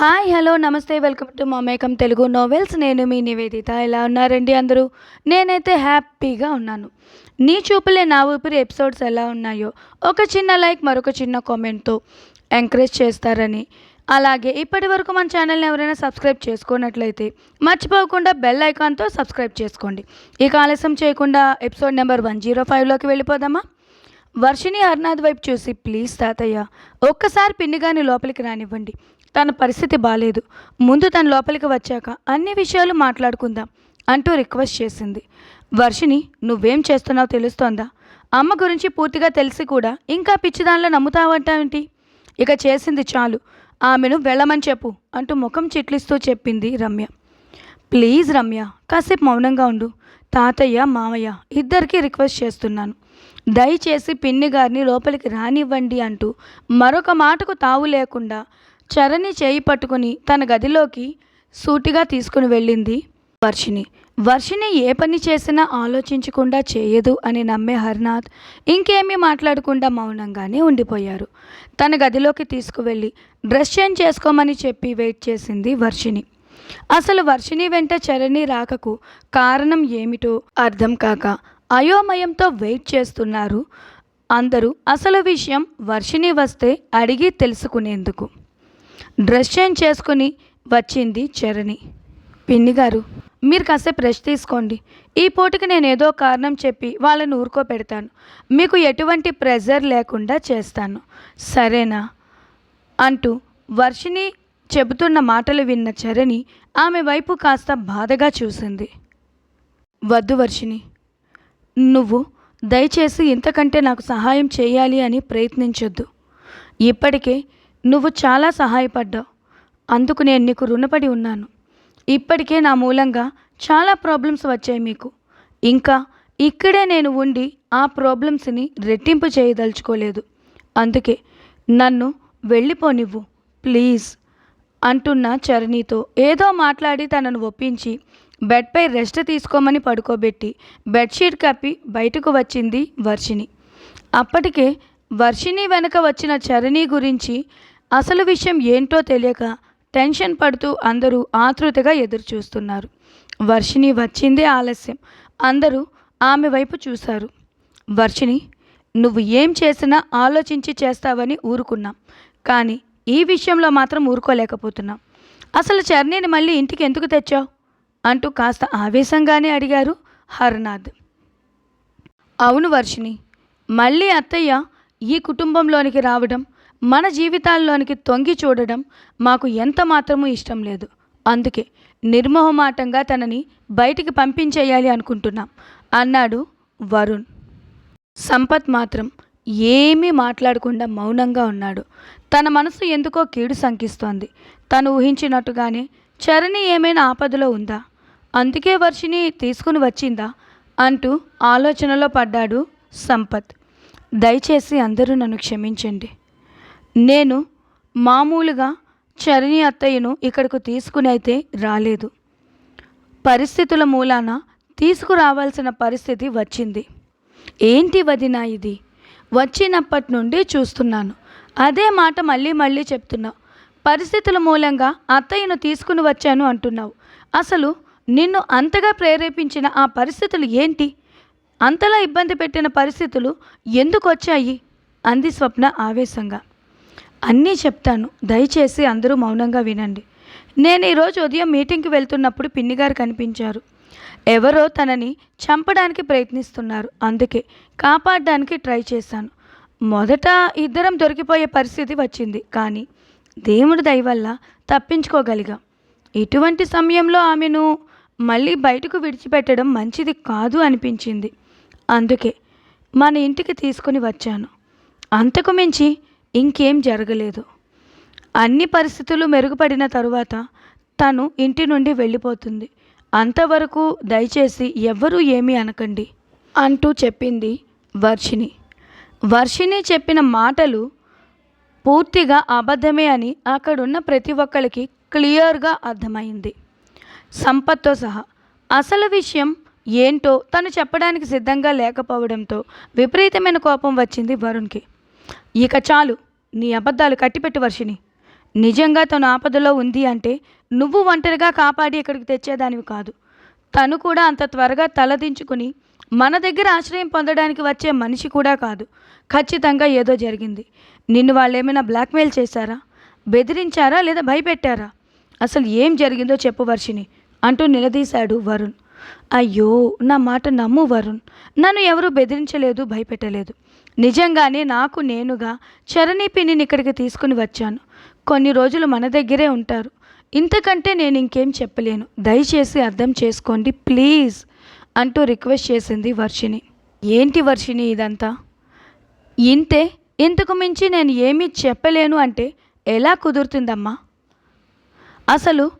Hi hello నమస్తే welcome to మా మేకం తెలుగు నోవెల్స్. నేను మీ నివేదిత. ఎలా ఉన్నారండి అందరూ? నేనైతే హ్యాపీగా ఉన్నాను. నీ చూపులే నా ఊపిరి ఎపిసోడ్స్ ఎలా ఉన్నాయో ఒక చిన్న లైక్ మరొక చిన్న కామెంట్తో ఎంకరేజ్ చేస్తారని. అలాగే ఇప్పటి వరకు మన ఛానల్ని ఎవరైనా సబ్స్క్రైబ్ చేసుకున్నట్లయితే మర్చిపోకుండా బెల్ ఐకాన్తో సబ్స్క్రైబ్ చేసుకోండి. ఇక ఆలస్యం చేయకుండా ఎపిసోడ్ నెంబర్ వన్ జీరో ఫైవ్లోకి వెళ్ళిపోదామా? వర్షిని హర్నాథ్ వైపు చూసి ప్లీజ్ తాతయ్య ఒక్కసారి పిన్నిగాని లోపలికి రానివ్వండి. తన పరిస్థితి బాగాలేదు ముందు తన లోపలికి వచ్చాక అన్ని విషయాలు మాట్లాడుకుందాం అంటూ రిక్వెస్ట్ చేసింది. వర్షిని నువ్వేం చేస్తున్నావు తెలుస్తోందా? అమ్మ గురించి పూర్తిగా తెలిసి కూడా ఇంకా పిచ్చిదానిలో నమ్ముతావంటావేంటి? ఇక చేసింది చాలు. ఆమెను వెళ్ళమని చెప్పు అంటూ ముఖం చిట్లిస్తూ చెప్పింది రమ్య. ప్లీజ్ రమ్య కాసేపు మౌనంగా ఉండు. తాతయ్య మామయ్య ఇద్దరికి రిక్వెస్ట్ చేస్తున్నాను. దయచేసి పిన్ని గారిని లోపలికి రానివ్వండి అంటూ మరొక మాటకు తావు లేకుండా చరణి చేయి పట్టుకుని తన గదిలోకి సూటిగా తీసుకుని వెళ్ళింది వర్షిణి. వర్షిణి ఏ పని చేసినా ఆలోచించకుండా చేయదు అని నమ్మే హర్నాథ్ ఇంకేమీ మాట్లాడకుండా మౌనంగానే ఉండిపోయారు. తన గదిలోకి తీసుకువెళ్ళి డ్రెస్ చేంజ్ చేసుకోమని చెప్పి వెయిట్ చేసింది వర్షిణి. అసలు వర్షిణి వెంట చరణి రాకకు కారణం ఏమిటో అర్థం కాక అయోమయంతో వెయిట్ చేస్తున్నారు. అందరూ అసలు విషయం వర్షిణి వస్తే అడిగి తెలుసుకునేందుకు డ్రెస్ చేంజ్ చేసుకుని వచ్చింది చరణి. పిన్ని గారు మీరు కాసేపు రెస్ట్ తీసుకోండి. ఈ పూటకి నేను ఏదో కారణం చెప్పి వాళ్ళని ఊరుకోపెడతాను మీకు ఎటువంటి ప్రెజర్ లేకుండా చేస్తాను. సరేనా? అంటూ వర్షిని చెబుతున్న మాటలు విన్న చరణి ఆమె వైపు కాస్త బాధగా చూసింది. వద్దు వర్షిని నువ్వు దయచేసి ఇంతకంటే నాకు సహాయం చేయాలి అని ప్రయత్నించొద్దు. ఇప్పటికే నువ్వు చాలా సహాయపడ్డావు. అందుకు నేను నీకు రుణపడి ఉన్నాను. ఇప్పటికే నా మూలంగా చాలా ప్రాబ్లమ్స్ వచ్చాయి మీకు. ఇంకా ఇక్కడే నేను ఉండి ఆ ప్రాబ్లమ్స్ని రెట్టింపు చేయదలుచుకోలేదు. అందుకే నన్ను వెళ్ళిపోనివ్వు ప్లీజ్ అంటున్న చరణితో ఏదో మాట్లాడి తనను ఒప్పించి బెడ్పై రెస్ట్ తీసుకోమని పడుకోబెట్టి బెడ్షీట్ కప్పి బయటకు వచ్చింది వర్షిని అప్పటికే వర్షిణి వెనుక వచ్చిన చరణి గురించి అసలు విషయం ఏంటో తెలియక టెన్షన్ పడుతూ అందరూ ఆతృతగా ఎదురుచూస్తున్నారు. వర్షిణి వచ్చిందే ఆలస్యం. అందరూ ఆమె వైపు చూశారు. వర్షిణి నువ్వు ఏం చేసినా ఆలోచించి చేస్తావని ఊరుకున్నాం. కానీ ఈ విషయంలో మాత్రం ఊరుకోలేకపోతున్నాం. అసలు చరణిని మళ్ళీ ఇంటికి ఎందుకు తెచ్చావు? అంటూ కాస్త ఆవేశంగానే అడిగారు హర్నాథ్. అవును వర్షిణి మళ్ళీ అత్తయ్య ఈ కుటుంబంలోనికి రావడం మన జీవితాల్లోనికి తొంగి చూడడం మాకు ఎంత మాత్రమూ ఇష్టం లేదు. అందుకే నిర్మోహమాటంగా తనని బయటికి పంపించేయాలి అనుకుంటున్నాం అన్నాడు వరుణ్. సంపత్ మాత్రం ఏమీ మాట్లాడకుండా మౌనంగా ఉన్నాడు. తన మనసు ఎందుకో కీడు సంకిస్తోంది. తను ఊహించినట్టుగానే చరణి ఏమైనా ఆపదలో ఉందా? అందుకే వర్షిని తీసుకుని వచ్చిందా? అంటూ ఆలోచనలో పడ్డాడు సంపత్. దయచేసి అందరూ నన్ను క్షమించండి. నేను మామూలుగా చరణి అత్తయ్యను ఇక్కడకు తీసుకుని అయితే రాలేదు. పరిస్థితుల మూలాన తీసుకురావాల్సిన పరిస్థితి వచ్చింది. ఏంటి వదినా ఇది? వచ్చినప్పటి నుండి చూస్తున్నాను. అదే మాట మళ్ళీ మళ్ళీ చెప్తున్నావు. పరిస్థితుల మూలంగా అత్తయ్యను తీసుకుని వచ్చాను అంటున్నావు. అసలు నిన్ను అంతగా ప్రేరేపించిన ఆ పరిస్థితులు ఏంటి? అంతలా ఇబ్బంది పెట్టిన పరిస్థితులు ఎందుకు వచ్చాయి అంది స్వప్న ఆవేశంగా. అన్నీ చెప్తాను. దయచేసి అందరూ మౌనంగా వినండి. నేను ఈరోజు ఉదయం మీటింగ్కి వెళ్తున్నప్పుడు పిన్నిగారు కనిపించారు. ఎవరో తనని చంపడానికి ప్రయత్నిస్తున్నారు. అందుకే కాపాడడానికి ట్రై చేశాను. మొదట ఇద్దరం దొరికిపోయే పరిస్థితి వచ్చింది. కానీ దేవుడి దయవల్ల తప్పించుకోగలిగాం. ఇటువంటి సమయంలో ఆమెను మళ్ళీ బయటకు విడిచిపెట్టడం మంచిది కాదు అనిపించింది. అందుకే మన ఇంటికి తీసుకుని వచ్చాను. అంతకు మించి ఇంకేం జరగలేదు. అన్ని పరిస్థితులు మెరుగుపడిన తరువాత తను ఇంటి నుండి వెళ్ళిపోతుంది. అంతవరకు దయచేసి ఎవ్వరూ ఏమీ అనకండి అంటూ చెప్పింది వర్షిణి. వర్షిణి చెప్పిన మాటలు పూర్తిగా అబద్ధమే అని అక్కడున్న ప్రతి ఒక్కరికి క్లియర్గా అర్థమైంది. సంపత్తో సహా. అసలు విషయం ఏంటో తను చెప్పడానికి సిద్ధంగా లేకపోవడంతో విపరీతమైన కోపం వచ్చింది వరుణ్కి. ఇక చాలు నీ అబద్ధాలు కట్టిపెట్టు వర్షిని నిజంగా తను ఆపదలో ఉంది అంటే నువ్వు ఒంటరిగా కాపాడి ఇక్కడికి తెచ్చేదానివి కాదు. తను కూడా అంత త్వరగా తలదించుకుని మన దగ్గర ఆశ్రయం పొందడానికి వచ్చే మనిషి కూడా కాదు. ఖచ్చితంగా ఏదో జరిగింది. నిన్ను వాళ్ళు ఏమైనా బ్లాక్మెయిల్ చేశారా? బెదిరించారా లేదా భయపెట్టారా? అసలు ఏం జరిగిందో చెప్పు వర్షిని అంటూ నిలదీశాడు వరుణ్. అయ్యో నా మాట నమ్ము వరుణ్. నన్ను ఎవరూ బెదిరించలేదు భయపెట్టలేదు. నిజంగానే నాకు నేనుగా చరణి పిన్నిని ఇక్కడికి తీసుకుని వచ్చాను. కొన్ని రోజులు మన దగ్గరే ఉంటారు. ఇంతకంటే నేను ఇంకేం చెప్పలేను. దయచేసి అర్థం చేసుకోండి ప్లీజ్ అంటూ రిక్వెస్ట్ చేసింది వర్షిని ఏంటి వర్షిని ఇదంతా? ఇంతే? ఇంతకు మించి నేను ఏమీ చెప్పలేను అంటే ఎలా కుదురుతుందమ్మా? అసలు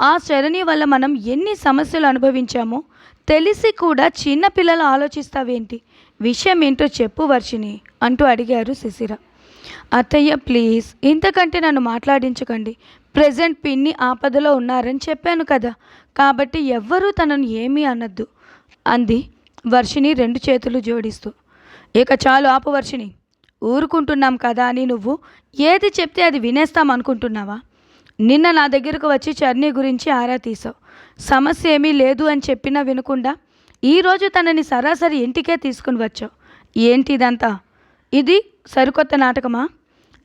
ఆ శరణి వల్ల మనం ఎన్ని సమస్యలు అనుభవించామో తెలిసి కూడా చిన్నపిల్లలు ఆలోచిస్తావేంటి? విషయం ఏంటో చెప్పు వర్షిని అంటూ అడిగారు శిశిర. అత్తయ్య ప్లీజ్ ఇంతకంటే నన్ను మాట్లాడించకండి. ప్రజెంట్ పిన్ని ఆపదలో ఉన్నారని చెప్పాను కదా. కాబట్టి ఎవ్వరూ తనను ఏమీ అనద్దు అంది వర్షిని రెండు చేతులు జోడిస్తూ. ఇక చాలు ఆపు వర్షిని ఊరుకుంటున్నాం కదా అని నువ్వు ఏది చెప్తే అది వినేస్తాం అనుకుంటున్నావా? నిన్న నా దగ్గరకు వచ్చి చర్ని గురించి ఆరా తీసావు సమస్య ఏమీ లేదు అని చెప్పినా వినకుండా ఈరోజు తనని సరాసరి ఇంటికే తీసుకుని వచ్చావు. ఏంటి ఇదంతా? ఇది సరికొత్త నాటకమా?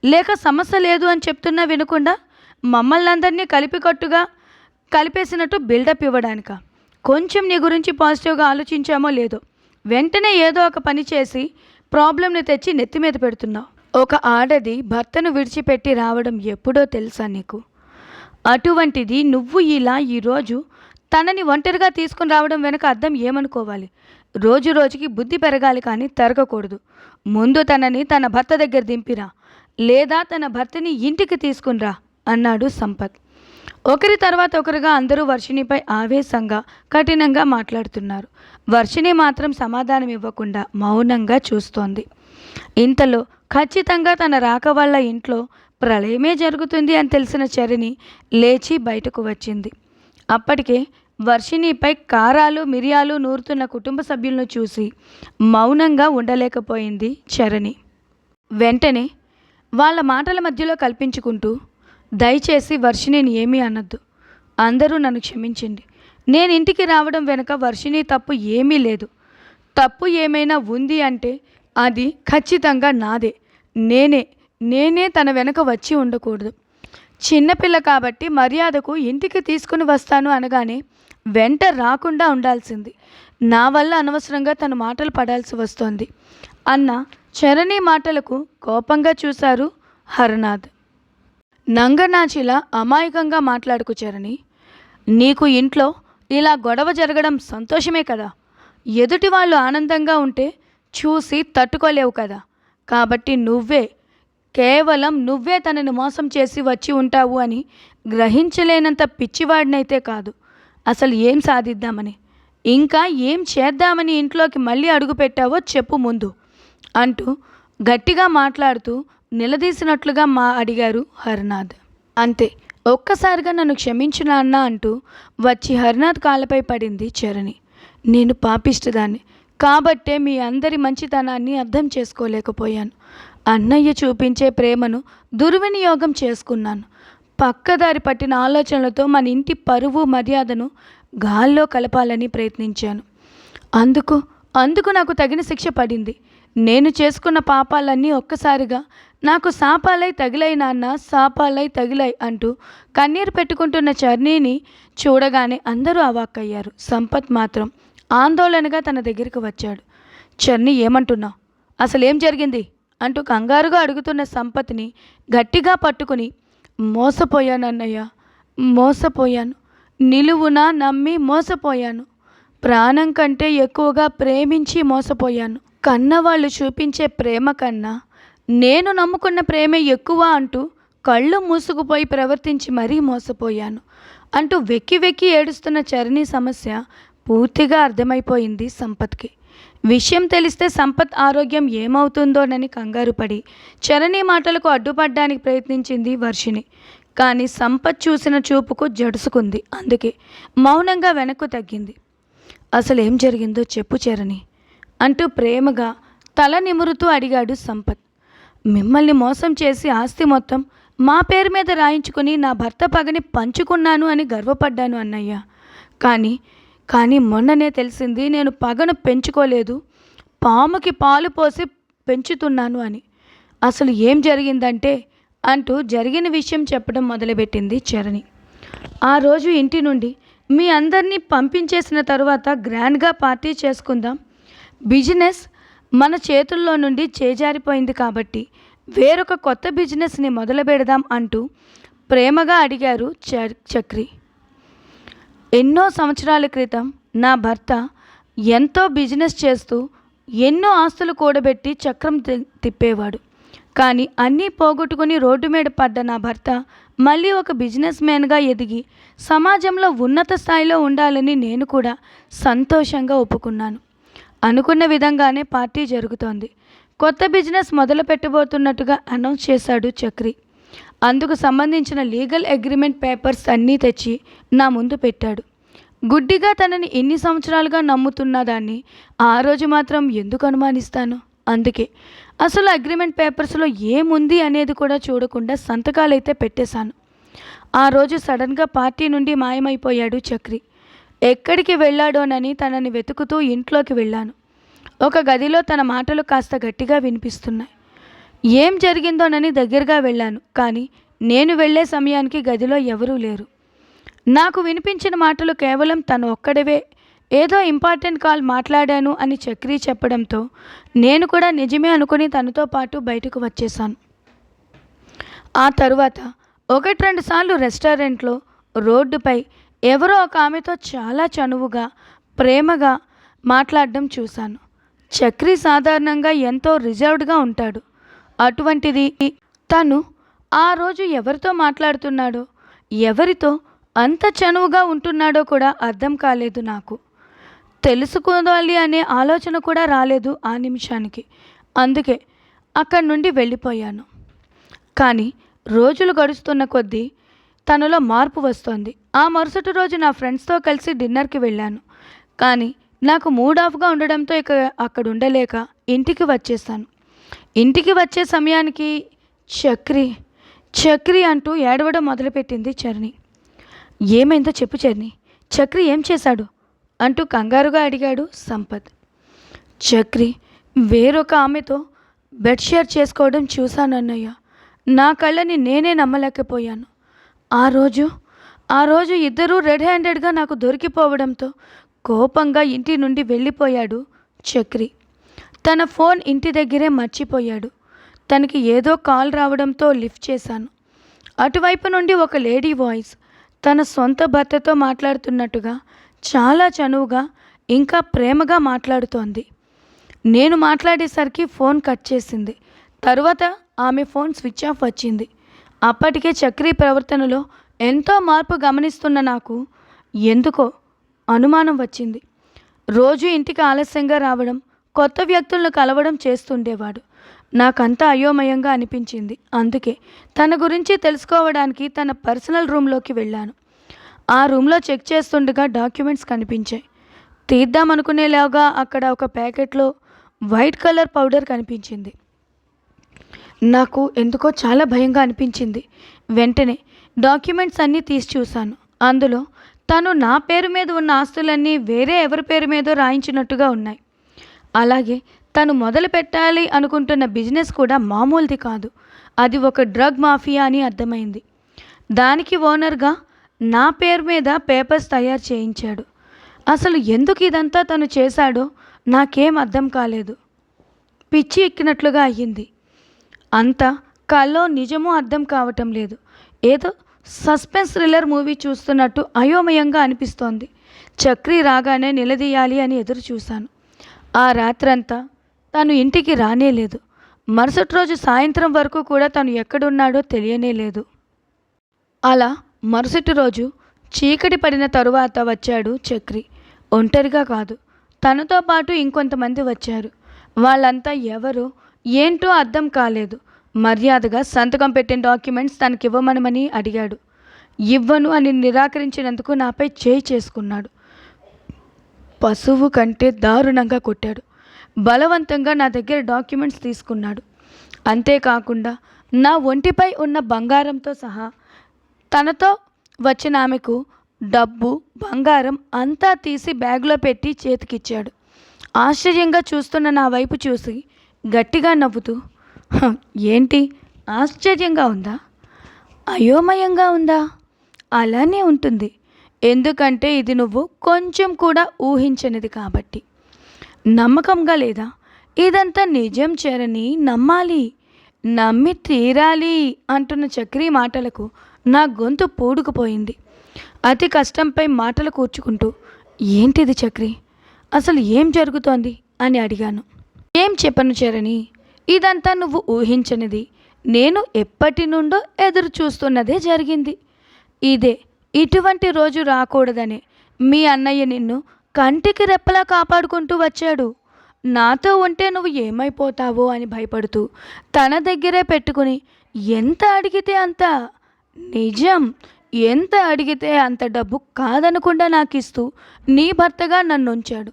లేక సమస్య లేదు అని చెప్తున్నా వినకుండా మమ్మల్ని అందరినీ కలిపికట్టుగా కలిపేసినట్టు బిల్డప్ ఇవ్వడానిక? కొంచెం నీ గురించి పాజిటివ్గా ఆలోచించామో లేదో. వెంటనే ఏదో ఒక పని చేసి ప్రాబ్లంని తెచ్చి నెత్తి మీద పెడుతున్నావు. ఒక ఆడది భర్తను విడిచిపెట్టి రావడం ఎప్పుడో తెలుసా నీకు? అటువంటిది నువ్వు ఇలా ఈరోజు తనని ఒంటరిగా తీసుకుని రావడం వెనుక అర్థం ఏమనుకోవాలి? రోజు రోజుకి బుద్ధి పెరగాలి కానీ తరగకూడదు. ముందు తనని తన భర్త దగ్గర దింపిరా లేదా తన భర్తని ఇంటికి తీసుకునిరా అన్నాడు సంపత్. ఒకరి తర్వాత ఒకరుగా అందరూ వర్షిణిపై ఆవేశంగా కఠినంగా మాట్లాడుతున్నారు. వర్షిణి మాత్రం సమాధానం ఇవ్వకుండా మౌనంగా చూస్తోంది. ఇంతలో ఖచ్చితంగా తన రాక వల్ల ఇంట్లో ప్రళయమే జరుగుతుంది అని తెలిసిన చరిని లేచి బయటకు వచ్చింది. అప్పటికే వర్షిణిపై కారాలు మిరియాలు నూరుతున్న కుటుంబ సభ్యులను చూసి మౌనంగా ఉండలేకపోయింది చరణి వెంటనే వాళ్ళ మాటల మధ్యలో కల్పించుకుంటూ దయచేసి వర్షిణిని ఏమీ అనద్దు. అందరూ నన్ను క్షమించండి. నేను ఇంటికి రావడం వెనుక వర్షిణి తప్పు ఏమీ లేదు. తప్పు ఏమైనా ఉంది అంటే అది ఖచ్చితంగా నాదే. నేనే నేనే తన వెనక వచ్చి ఉండకూడదు. చిన్నపిల్ల కాబట్టి మర్యాదకు ఇంటికి తీసుకుని వస్తాను అనగానే వెంట రాకుండా ఉండాల్సింది. నా వల్ల అనవసరంగా తన మాటలు పడాల్సి వస్తోంది. అన్న చరణి మాటలకు కోపంగా చూశారు హరనాథ్. నంగనాచిలా అమాయకంగా మాట్లాడుకు చరణి నీకు ఇంట్లో ఇలా గొడవ జరగడం సంతోషమే కదా. ఎదుటి వాళ్ళు ఆనందంగా ఉంటే చూసి తట్టుకోలేవు కదా. కాబట్టి నువ్వే కేవలం నువ్వే తనని మోసం చేసి వచ్చి ఉంటావు అని గ్రహించలేనంత పిచ్చివాడినైతే కాదు. అసలు ఏం సాధిద్దామని? ఇంకా ఏం చేద్దామని ఇంట్లోకి మళ్ళీ అడుగుపెట్టావో చెప్పు ముందు అంటూ గట్టిగా మాట్లాడుతూ నిలదీసినట్లుగా మా అడిగారు హర్నాథ్. అంతే ఒక్కసారిగా నన్ను క్షమించు నాన్న అంటూ వచ్చి హర్నాథ్ కాళ్ళపై పడింది చరణి. నేను పాపిష్టిదాన్ని. కాబట్టే మీ అందరి మంచితనాన్ని అర్థం చేసుకోలేకపోయాను. అన్నయ్య చూపించే ప్రేమను దుర్వినియోగం చేసుకున్నాను. పక్కదారి పట్టిన ఆలోచనలతో మన ఇంటి పరువు మర్యాదను గాల్లో కలపాలని ప్రయత్నించాను. అందుకు అందుకు నాకు తగిన శిక్ష పడింది. నేను చేసుకున్న పాపాలన్నీ ఒక్కసారిగా నాకు శాపాలై తగిలై నాన్న శాపాలై తగిలై అంటూ కన్నీరు పెట్టుకుంటున్న చర్నీని చూడగానే అందరూ అవాక్కయ్యారు. సంపత్ మాత్రం ఆందోళనగా తన దగ్గరికి వచ్చాడు. చర్ని ఏమంటున్నావు? అసలేం జరిగింది? అంటూ కంగారుగా అడుగుతున్న సంపత్ని గట్టిగా పట్టుకుని మోసపోయాను అన్నయ్య మోసపోయాను. నిలువున నమ్మి మోసపోయాను. ప్రాణం కంటే ఎక్కువగా ప్రేమించి మోసపోయాను. కన్నవాళ్ళు చూపించే ప్రేమ కన్నా నేను నమ్ముకున్న ప్రేమే ఎక్కువ అంటూ కళ్ళు మూసుకుపోయి ప్రవర్తించి మరీ మోసపోయాను. అంటూ వెక్కి వెక్కి ఏడుస్తున్న చరణి సమస్య పూర్తిగా అర్థమైపోయింది సంపత్కి. విషయం తెలిస్తే సంపత్ ఆరోగ్యం ఏమవుతుందోనని కంగారు పడి చరణి మాటలకు అడ్డుపడ్డానికి ప్రయత్నించింది వర్షిణి. కానీ సంపత్ చూసిన చూపుకు జడుసుకుంది. అందుకే మౌనంగా వెనక్కు తగ్గింది. అసలు ఏం జరిగిందో చెప్పు చరణి అంటూ ప్రేమగా తల నిమురుతూ అడిగాడు సంపత్. మిమ్మల్ని మోసం చేసి ఆస్తి మొత్తం మా పేరు మీద రాయించుకుని నా భర్త పగని పంచుకున్నాను అని గర్వపడ్డాను అన్నయ్య. కానీ కానీ మొన్ననే తెలిసింది నేను పగను పెంచుకోలేదు. పాముకి పాలు పోసి పెంచుతున్నాను అని. అసలు ఏం జరిగిందంటే అంటూ జరిగిన విషయం చెప్పడం మొదలుపెట్టింది చరణి. ఆ రోజు ఇంటి నుండి మీ అందరినీ పంపించేసిన తరువాత గ్రాండ్గా పార్టీ చేసుకుందాం. బిజినెస్ మన చేతుల్లో నుండి చేజారిపోయింది కాబట్టి వేరొక కొత్త బిజినెస్ని మొదలు పెడదాం అంటూ ప్రేమగా అడిగారు చ- చక్రి. ఎన్నో సంవత్సరాల క్రితం నా భర్త ఎంతో బిజినెస్ చేస్తూ ఎన్నో ఆస్తులు కూడబెట్టి చక్రం తి- తిప్పేవాడు. కానీ అన్నీ పోగొట్టుకుని రోడ్డు మీద పడ్డ నా భర్త మళ్ళీ ఒక బిజినెస్ మ్యాన్గా ఎదిగి సమాజంలో ఉన్నత స్థాయిలో ఉండాలని నేను కూడా సంతోషంగా ఒప్పుకున్నాను. అనుకున్న విధంగానే పార్టీ జరుగుతోంది. కొత్త బిజినెస్ మొదలు పెట్టబోతున్నట్టుగా అనౌన్స్ చేశాడు చక్రి. అందుకు సంబంధించిన లీగల్ అగ్రిమెంట్ పేపర్స్ అన్నీ తెచ్చి నా ముందు పెట్టాడు. గుడ్డిగా తనని ఎన్ని సంవత్సరాలుగా నమ్ముతున్న దాన్ని ఆ రోజు మాత్రం ఎందుకు అనుమానిస్తాను? అందుకే. అసలు అగ్రిమెంట్ పేపర్స్లో ఏముంది అనేది కూడా చూడకుండా సంతకాలైతే పెట్టేశాను. ఆ రోజు సడన్గా పార్టీ నుండి మాయమైపోయాడు చక్రి. ఎక్కడికి వెళ్ళాడోనని తనని వెతుకుతూ ఇంట్లోకి వెళ్ళాను. ఒక గదిలో తన మాటలు కాస్త గట్టిగా వినిపిస్తున్నాయి. ఏం జరిగిందోనని దగ్గరగా వెళ్ళాను కానీ నేను వెళ్ళే సమయానికి గదిలో ఎవరూ లేరు. నాకు వినిపించిన మాటలు కేవలం తను ఒక్కడవే. ఏదో ఇంపార్టెంట్ కాల్ మాట్లాడాను అని చక్రీ చెప్పడంతో నేను కూడా నిజమే అనుకుని తనతో పాటు బయటకు వచ్చేసాను ఆ తరువాత ఒకటి రెండు సార్లు రెస్టారెంట్లో రోడ్డుపై ఎవరో ఒక ఆమెతో చాలా చనువుగా ప్రేమగా మాట్లాడడం చూశాను. చక్రి సాధారణంగా ఎంతో రిజర్వ్డ్గా ఉంటాడు. అటువంటిది. తను ఆ రోజు ఎవరితో మాట్లాడుతున్నాడో ఎవరితో అంత చనువుగా ఉంటున్నాడో కూడా అర్థం కాలేదు నాకు. తెలుసుకోవాలి అనే ఆలోచన కూడా రాలేదు ఆ నిమిషానికి. అందుకే అక్కడి నుండి వెళ్ళిపోయాను. కానీ రోజులు గడుస్తున్న కొద్దీ తనలో మార్పు వస్తోంది. ఆ మరుసటి రోజు నా ఫ్రెండ్స్తో కలిసి డిన్నర్కి వెళ్ళాను. కానీ నాకు మూడ్ ఆఫ్గా ఉండడంతో ఇక అక్కడ ఉండలేక ఇంటికి వచ్చేసాను. ఇంటికి వచ్చే సమయానికి చక్రి చక్రి అంటూ ఏడవడం మొదలుపెట్టింది చరణి ఏమైందో చెప్పు చరణి చక్రి ఏం చేశాడు? అంటూ కంగారుగా అడిగాడు సంపత్. చక్రి వేరొక ఆమెతో బెడ్ షేర్ చేసుకోవడం చూశాను అన్నయ్య. నా కళ్ళని నేనే నమ్మలేకపోయాను. ఆ రోజు ఆ రోజు ఇద్దరూ రెడ్ హ్యాండెడ్గా నాకు దొరికిపోవడంతో కోపంగా ఇంటి నుండి వెళ్ళిపోయాడు చక్రి. తన ఫోన్ ఇంటి దగ్గరే మర్చిపోయాడు. తనకి ఏదో కాల్ రావడంతో లిఫ్ట్ చేశాను. అటువైపు నుండి ఒక లేడీ వాయిస్. తన సొంత భర్తతో మాట్లాడుతున్నట్టుగా చాలా చనువుగా ఇంకా ప్రేమగా మాట్లాడుతోంది. నేను మాట్లాడేసరికి ఫోన్ కట్ చేసింది. తరువాత ఆమె ఫోన్ స్విచ్ ఆఫ్ వచ్చింది. అప్పటికే చక్రీ ప్రవర్తనలో ఎంతో మార్పు గమనిస్తున్న నాకు ఎందుకో అనుమానం వచ్చింది. రోజు ఇంటికి ఆలస్యంగా రావడం కొత్త వ్యక్తులను కలవడం చేస్తుండేవాడు. నాకంతా అయోమయంగా అనిపించింది. అందుకే తన గురించి తెలుసుకోవడానికి తన పర్సనల్ రూమ్లోకి వెళ్ళాను. ఆ రూమ్లో చెక్ చేస్తుండగా డాక్యుమెంట్స్ కనిపించాయి. తీద్దామనుకునేలాగా అక్కడ ఒక ప్యాకెట్లో వైట్ కలర్ పౌడర్ కనిపించింది. నాకు ఎందుకో చాలా భయంగా అనిపించింది. వెంటనే డాక్యుమెంట్స్ అన్నీ తీసి చూశాను. అందులో తను నా పేరు మీద ఉన్న ఆస్తులన్నీ వేరే ఎవరి పేరు మీదో రాయించినట్టుగా ఉన్నాయి. అలాగే తను మొదలు పెట్టాలి అనుకుంటున్న బిజినెస్ కూడా మామూలుది కాదు. అది ఒక డ్రగ్ మాఫియా అని అర్థమైంది. దానికి ఓనర్గా నా పేరు మీద పేపర్స్ తయారు చేయించాడు. అసలు ఎందుకు ఇదంతా తను చేశాడో నాకేం అర్థం కాలేదు. పిచ్చి ఎక్కినట్లుగా అయ్యింది. అంతా కల్లో నిజమూ అర్థం కావటం లేదు. ఏదో సస్పెన్స్ థ్రిల్లర్ మూవీ చూస్తున్నట్టు అయోమయంగా అనిపిస్తోంది. చక్రి రాగానే నిలదీయాలి అని ఎదురు చూశాను ఆ రాత్రంతా తను ఇంటికి రానే లేదు. మరుసటి రోజు సాయంత్రం వరకు కూడా తను ఎక్కడున్నాడో తెలియనే లేదు. అలా మరుసటి రోజు చీకటి పడిన తరువాత వచ్చాడు చక్రి. ఒంటరిగా కాదు తనతో పాటు ఇంకొంతమంది వచ్చారు. వాళ్ళంతా ఎవరో ఏంటో అర్థం కాలేదు. మర్యాదగా సంతకం పెట్టిన డాక్యుమెంట్స్ తనకివ్వమనమని అడిగాడు. ఇవ్వను అని నిరాకరించినందుకు నాపై చేయి చేసుకున్నాడు. పశువు కంటే దారుణంగా కొట్టాడు. బలవంతంగా నా దగ్గర డాక్యుమెంట్స్ తీసుకున్నాడు. అంతేకాకుండా నా ఒంటిపై ఉన్న బంగారంతో సహా తనతో వచ్చిన ఆమెకు డబ్బు బంగారం అంతా తీసి బ్యాగ్లో పెట్టి చేతికిచ్చాడు. ఆశ్చర్యంగా చూస్తున్న నా వైపు చూసి గట్టిగా నవ్వుతూ ఏంటి? ఆశ్చర్యంగా ఉందా? అయోమయంగా ఉందా? అలానే ఉంటుంది. ఎందుకంటే ఇది నువ్వు కొంచెం కూడా ఊహించనిది కాబట్టి. నమ్మకంగా లేదా? ఇదంతా నిజం చేరని నమ్మాలి. నమ్మి తీరాలి అంటున్న చక్రీ మాటలకు నా గొంతు పూడుకుపోయింది. అతి కష్టంపై మాటలు కూర్చుకుంటూ ఏంటిది చక్రి? అసలు ఏం జరుగుతోంది? అని అడిగాను. ఏం చెప్పను చరణి ఇదంతా నువ్వు ఊహించనిది. నేను ఎప్పటి నుండో ఎదురు చూస్తున్నదే జరిగింది. ఇదే ఇటువంటి రోజు రాకూడదని మీ అన్నయ్య నిన్ను కంటికి రెప్పలా కాపాడుకుంటూ వచ్చాడు. నాతో ఉంటే నువ్వు ఏమైపోతావో అని భయపడుతూ తన దగ్గరే పెట్టుకుని ఎంత అడిగితే అంత? నిజం ఎంత అడిగితే అంత డబ్బు కాదనకుండా నాకు ఇస్తూ నీ భర్తగా నన్ను ఉంచాడు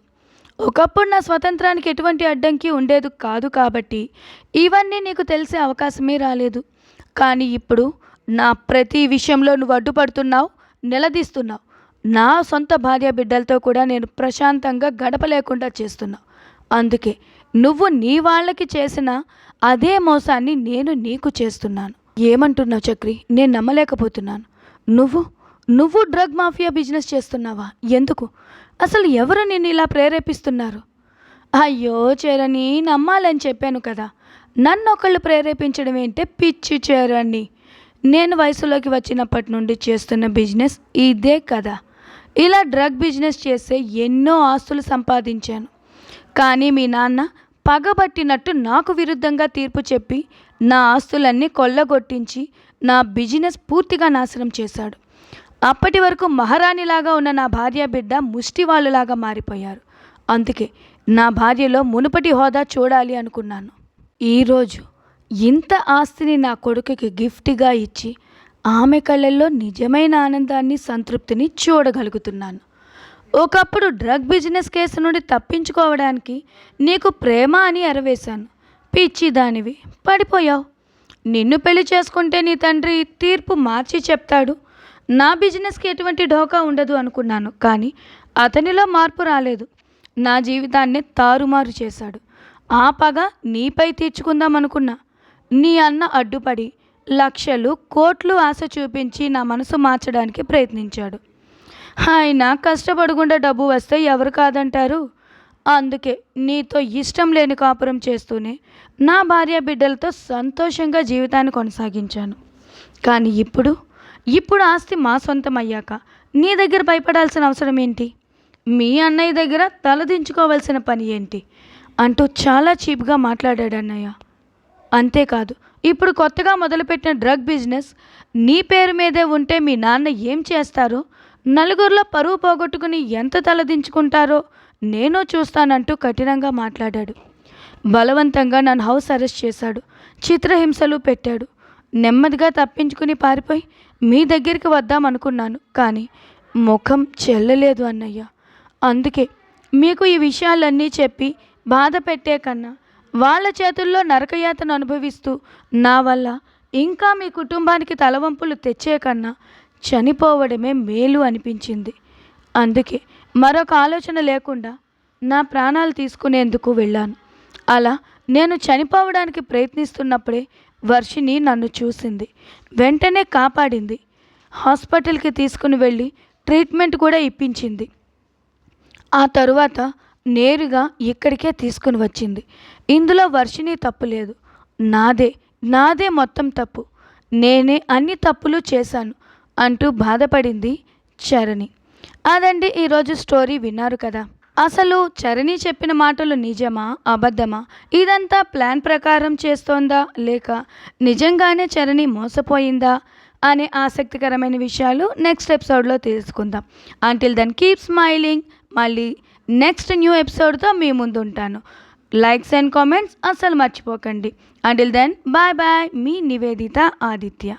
ఒకప్పుడు నా స్వతంత్రానికి ఎటువంటి అడ్డంకి ఉండేది కాదు కాబట్టి ఇవన్నీ నీకు తెలిసే అవకాశమే రాలేదు. కానీ ఇప్పుడు నా ప్రతి విషయంలో నువ్వు అడ్డుపడుతున్నావు నిలదీస్తున్నావు నా సొంత భార్య బిడ్డలతో కూడా నేను ప్రశాంతంగా గడపలేకుండా చేస్తున్నావు అందుకే నువ్వు నీ వాళ్ళకి చేసిన అదే మోసాన్ని నేను నీకు చేస్తున్నాను. ఏమంటున్నావు చక్రి? నేను నమ్మలేకపోతున్నాను. నువ్వు నువ్వు డ్రగ్ మాఫియా బిజినెస్ చేస్తున్నావా? ఎందుకు? అసలు ఎవరు నిన్ను ఇలా ప్రేరేపిస్తున్నారు? అయ్యో చరణి నమ్మాలని చెప్పాను కదా. నన్ను ఒకళ్ళు ప్రేరేపించడం ఏంటే పిచ్చి చరణి. నేను వయసులోకి వచ్చినప్పటి నుండి చేస్తున్న బిజినెస్ ఇదే కదా. ఇలా డ్రగ్ బిజినెస్ చేస్తే ఎన్నో ఆస్తులు సంపాదించాను. కానీ మీ నాన్న పగబట్టినట్టు నాకు విరుద్ధంగా తీర్పు చెప్పి నా ఆస్తులన్నీ కొల్లగొట్టించి నా బిజినెస్ పూర్తిగా నాశనం చేశాడు. అప్పటి వరకు మహారాణిలాగా ఉన్న నా భార్య బిడ్డ ముష్టివాళ్ళులాగా మారిపోయారు. అందుకే నా భార్యలో మునుపటి హోదా చూడాలి అనుకున్నాను. ఈరోజు ఇంత ఆస్తిని నా కొడుకుకి గిఫ్ట్గా ఇచ్చి ఆమె కళ్ళల్లో నిజమైన ఆనందాన్ని సంతృప్తిని చూడగలుగుతున్నాను. ఒకప్పుడు డ్రగ్ బిజినెస్ కేసు నుండి తప్పించుకోవడానికి నీకు ప్రేమ అని ఎరవేశాను పిచ్చి దానివి పడిపోయావు. నిన్ను పెళ్ళి చేసుకుంటే నీ తండ్రి తీర్పు మార్చి చెప్తాడు. నా బిజినెస్కి ఎటువంటి ఢోకా ఉండదు అనుకున్నాను కానీ అతనిలో మార్పు రాలేదు. నా జీవితాన్ని తారుమారు చేశాడు. ఆ పగ నీపై తీర్చుకుందాం అనుకున్నా. నీ అన్న అడ్డుపడి లక్షలు కోట్లు ఆశ చూపించి నా మనసు మార్చడానికి ప్రయత్నించాడు. ఆయన కష్టపడకుండా డబ్బు వస్తే ఎవరు కాదంటారు? అందుకే నీతో ఇష్టం లేని కాపురం చేస్తూనే నా భార్య బిడ్డలతో సంతోషంగా జీవితాన్ని కొనసాగించాను. కానీ ఇప్పుడు ఇప్పుడు ఆస్తి మా సొంతం అయ్యాక నీ దగ్గర భయపడాల్సిన అవసరం ఏంటి? మీ అన్నయ్య దగ్గర తలదించుకోవాల్సిన పని ఏంటి? అంటూ చాలా చీప్గా మాట్లాడాడు అన్నయ్య. అంతేకాదు ఇప్పుడు కొత్తగా మొదలుపెట్టిన డ్రగ్ బిజినెస్ నీ పేరు మీదే ఉంటే మీ నాన్న ఏం చేస్తారో? నలుగురిలో పరువు పోగొట్టుకుని ఎంత తలదించుకుంటారో నేను చూస్తానంటూ కఠినంగా మాట్లాడాడు. బలవంతంగా నన్ను హౌస్ అరెస్ట్ చేశాడు. చిత్రహింసలు పెట్టాడు. నెమ్మదిగా తప్పించుకుని పారిపోయి మీ దగ్గరికి వద్దాం అనుకున్నాను కానీ ముఖం చెల్లలేదు అన్నయ్య. అందుకే మీకు ఈ విషయాలన్నీ చెప్పి బాధ పెట్టే కన్నా వాళ్ళ చేతుల్లో నరకయాతన అనుభవిస్తూ నా వల్ల ఇంకా మీ కుటుంబానికి తలవంపులు తెచ్చే కన్నా చనిపోవడమే మేలు అనిపించింది. అందుకే మరొక ఆలోచన లేకుండా నా ప్రాణాలు తీసుకునేందుకు వెళ్ళాను. అలా నేను చనిపోవడానికి ప్రయత్నిస్తున్నప్పుడే వర్షిని నన్ను చూసింది. వెంటనే కాపాడింది. హాస్పిటల్కి తీసుకుని వెళ్ళి ట్రీట్మెంట్ కూడా ఇప్పించింది. ఆ తరువాత నేరుగా ఇక్కడికే తీసుకుని వచ్చింది. ఇందులో వర్షిని తప్పు లేదు. నాదే నాదే మొత్తం తప్పు. నేనే అన్ని తప్పులు చేశాను అంటూ బాధపడింది చరణి. అదండి ఈరోజు స్టోరీ విన్నారు కదా. అసలు చరణి చెప్పిన మాటలు నిజమా అబద్ధమా? ఇదంతా ప్లాన్ ప్రకారం చేస్తోందా? లేక నిజంగానే చరణి మోసపోయిందా? అనే ఆసక్తికరమైన విషయాలు నెక్స్ట్ ఎపిసోడ్లో తెలుసుకుందాం. అంటిల్ దెన్ కీప్ స్మైలింగ్ మళ్ళీ నెక్స్ట్ న్యూ ఎపిసోడ్తో మీ ముందు ఉంటాను. లైక్స్ అండ్ కామెంట్స్ అస్సలు మర్చిపోకండి. అంటిల్ దెన్ బాయ్ బాయ్ మీ నివేదిత ఆదిత్య.